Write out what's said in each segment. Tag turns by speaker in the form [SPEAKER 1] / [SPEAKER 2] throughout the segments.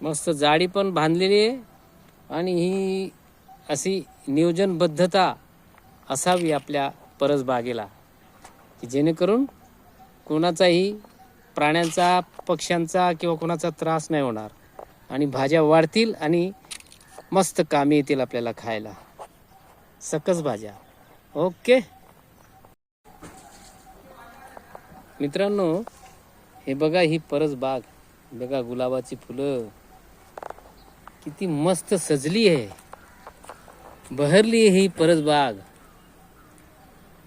[SPEAKER 1] मस्त जाळी पण बांधलेली आहे. आणि ही अशी नियोजनबद्धता असावी आपल्या परसबागेला की जेणेकरून कोणाचाही प्राण्यांचा पक्ष्यांचा किंवा कोणाचा त्रास नाही होणार. आणि भाज्या वाढतील आणि मस्त कामे येतील आपल्याला खायला. सकस भाज्या. ओके? मित्रांनो हे बघा ही परस बाग बघा गुलाबाची फुलं. किती मस्त सजली आहे. बहरली आहे ही परसबाग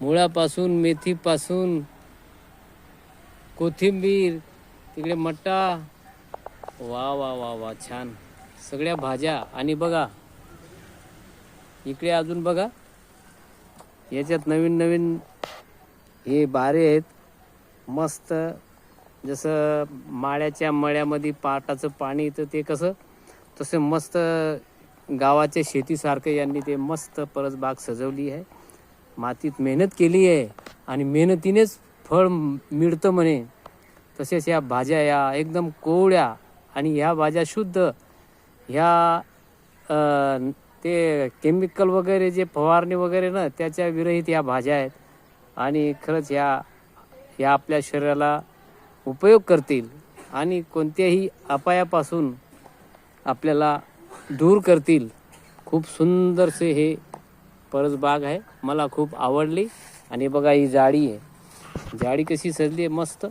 [SPEAKER 1] मुळापासून मेथीपासून कोथिंबीर तिकडे मट्टा. वा वा वा वा छान. सगळ्या भाज्या. आणि बघा इकडे अजून बघा याच्यात नवीन नवीन हे बारे आहेत. मस्त जसं माळ्याच्या मळ्यामध्ये पाटाचं पाणी येतं ते कसं? तसे मस्त गावाच्या शेतीसारखं यांनी ते मस्त परसबाग सजवली आहे. मातीत मेहनत केली आहे आणि मेहनतीनेच फळ मिळतं म्हणे. तसेच या भाज्या या एकदम कोवळ्या आणि ह्या भाज्या शुद्ध. ह्या ते केमिकल वगैरे जे फवारणी वगैरे ना त्याच्या विरहित या भाज्या आहेत. आणि खरंच ह्या ह्या आपल्या शरीराला उपयोग करतील. आणि कोणत्याही अपायापासून आपल्याला दूर करतील. खूप सुंदरसे हे परसबाग आहे. मला खूप आवडली. आणि बघा ही जाळी आहे. जाळी कशी सजली आहे मस्त.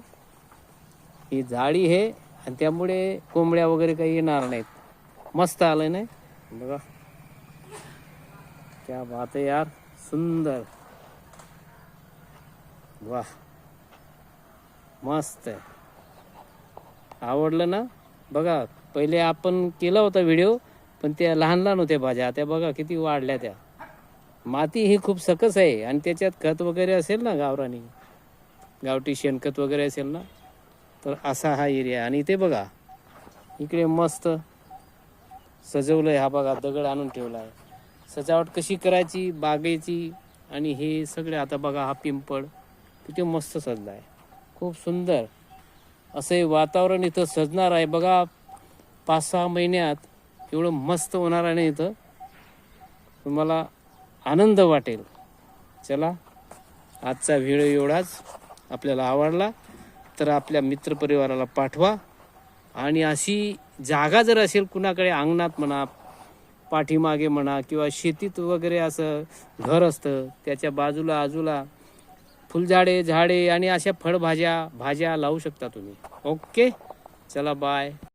[SPEAKER 1] ही जाळी आहे आणि त्यामुळे कोंबड्या वगैरे काही येणार नाहीत. मस्त आलं नाही? बघा. क्या बात आहे यार. सुंदर. वा मस्त आहे. आवडलं ना? बघा पहिले आपण केला होता व्हिडिओ पण त्या लहान लहान होत्या भाज्या. त्या बघा किती वाढल्या त्या. माती ही खूप सकस आहे. आणि त्याच्यात खत वगैरे असेल ना गावरानी? गावठी शेणखत वगैरे असेल ना? तर असा हा एरिया आणि इथे बघा इकडे मस्त सजवलंय हा बघा दगड आणून ठेवला आहे सजावट कशी करायची? बागेची. आणि हे सगळे आता बघा हा पिंपळ. किती मस्त सजला आहे खूप सुंदर. असं वातावरण इथं सजणार आहे. बघा पाच सहा महिन्यात एवढं मस्त होणार आहे इथं. तुम्हाला आनंद वाटेल. चला आजचा व्हिडिओ एवढाच. आपल्याला आवडला तर आपल्या मित्रपरिवाराला पाठवा. आणि अशी जागा जर असेल कुणाकडे अंगणात म्हणा पाठीमागे म्हणा किंवा शेतीत वगैरे असं घर असतं त्याच्या बाजूला आजूला फुलझाडे झाडे आणि अशा फळभाज्या भाज्या लावू शकता तुम्ही. ओके? चला बाय.